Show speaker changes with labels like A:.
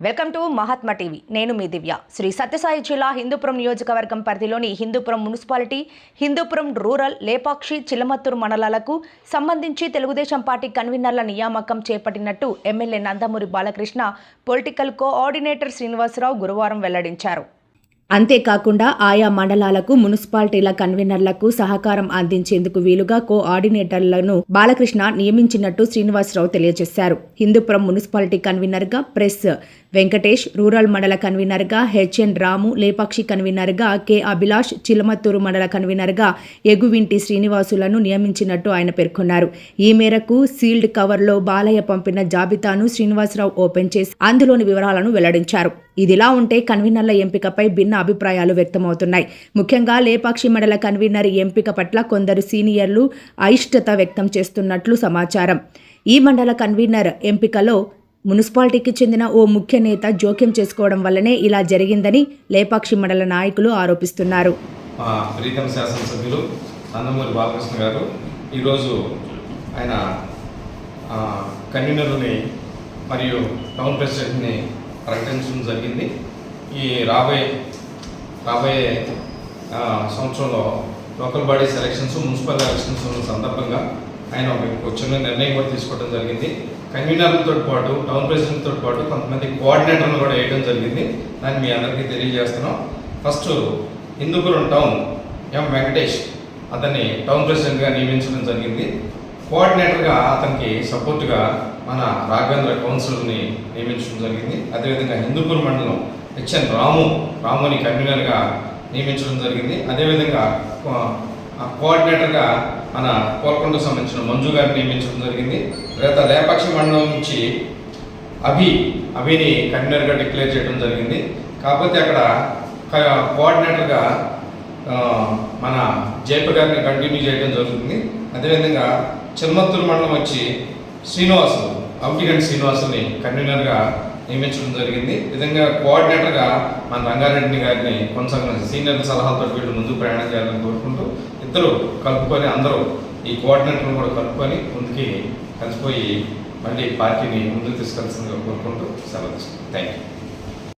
A: Welcome to Mahatma TV. నేను మీ దివ్య. శ్రీ సత్యసాయి జిల్లా హిందూపురం నియోజకవర్గం పరిధిలోని హిందూపురం మున్సిపాలిటీ హిందూపురం రూరల్ లేపాక్షి చిలమత్తూరు మండలాలకు సంబంధించి తెలుగుదేశం పార్టీ కన్వీనర్ల నియామకం చేపట్టినట్టు MLA Nandamuri Balakrishna political coordinator Srinivasarao గురువారం వెల్లడించారు. అంతేకాకుండా ఆయా మండలాలకు మున్సిపాలిటీల కన్వీనర్లకు సహకారం అందించేందుకు వీలుగా కోఆర్డినేటర్లను బాలకృష్ణ నియమించినట్టు శ్రీనివాసరావు తెలియజేశారు. హిందూపురం మున్సిపాలిటీ కన్వీనర్గా ప్రెస్ వెంకటేష్ రూరల్ మండల కన్వీనర్గా హెచ్ఎన్ రాము లేపాక్షి కన్వీనర్గా కె అభిలాష్ చిలమత్తూరు మండల కన్వీనర్గా ఎగువింటి శ్రీనివాసులను నియమించినట్టు ఆయన పేర్కొన్నారు. ఈ మేరకు సీల్డ్ కవర్లో బాలయ్య పంపిన జాబితాను శ్రీనివాసరావు ఓపెన్ చేసి అందులోని వివరాలను వెల్లడించారు. ఇదిలా ఉంటే కన్వీనర్ల ఎంపికపై భిన్న అభిప్రాయాలు వ్యక్తమవుతున్నాయి. ముఖ్యంగా లేపాక్షి మండల కన్వీనర్ ఎంపిక పట్ల కొందరు సీనియర్లు అయిష్టత వ్యక్తం చేస్తున్నట్లు సమాచారం. ఈ మండల కన్వీనర్ ఎంపికలో మున్సిపాలిటీకి చెందిన ఓ ముఖ్య నేత జోక్యం చేసుకోవడం వల్లనే ఇలా జరిగిందని లేపాక్షి మండల నాయకులు ఆరోపిస్తున్నారు.
B: ప్రీతం శాసనసభ్యులు నందమూరి బాలకృష్ణ గారు ఈరోజు ఆయన కన్వీనర్ని మరియు టౌన్ ప్రెసిడెంట్ని ప్రకటించడం జరిగింది. ఈ రాబోయే రాబోయే సంవత్సరంలో local body selections municipal elections ఉన్న సందర్భంగా ఆయన ఒక చిన్న నిర్ణయం కూడా తీసుకోవడం జరిగింది. కన్వీనర్లతో పాటు టౌన్ ప్రెసిడెంట్తో పాటు కొంతమంది కోఆర్డినేటర్లు కూడా వేయడం జరిగింది. దాన్ని మీ అందరికీ తెలియజేస్తున్నాం. First Hindupuram town M. Venkatesh అతన్ని టౌన్ ప్రెసిడెంట్గా నియమించడం జరిగింది. కోఆర్డినేటర్గా అతనికి సపోర్ట్గా మన రాఘవేంద్ర కౌన్సిల్ని నియమించడం జరిగింది. అదేవిధంగా హిందూపూర్ మండలం హెచ్ఎన్ రాము రాముని కన్వీనర్గా నియమించడం జరిగింది. అదేవిధంగా కోఆర్డినేటర్గా మన కోల్కొండకు సంబంధించిన మంజు గారిని నియమించడం జరిగింది. తర్వాత లేపాక్షి మండలం నుంచి అభి అభిని కన్వీనర్గా డిక్లేర్ చేయడం జరిగింది. కాకపోతే అక్కడ కోఆర్డినేటర్గా మన జయప గారిని కంటిన్యూ చేయడం జరుగుతుంది. అదేవిధంగా చిన్మత్తూరు మండలం వచ్చి శ్రీనివాసు అవుటిగంటి శ్రీనివాసుని కన్వీనర్గా నియమించడం జరిగింది. ఈ విధంగా కోఆర్డినేటర్గా మన రంగారెడ్డి గారిని కొనసాగిన సీనియర్ సలహాలతో వీళ్ళు ముందుకు ప్రయాణం చేయాలని కోరుకుంటూ ఇద్దరు కలుపుకొని అందరూ ఈ కోఆర్డినేటర్ను కూడా కలుపుకొని ముందుకి కలిసిపోయి మళ్ళీ పార్టీని ముందుకు తీసుకెళ్తుందిగా కోరుకుంటూ సెలవు తీసుకుంటాం థ్యాంక్ యూ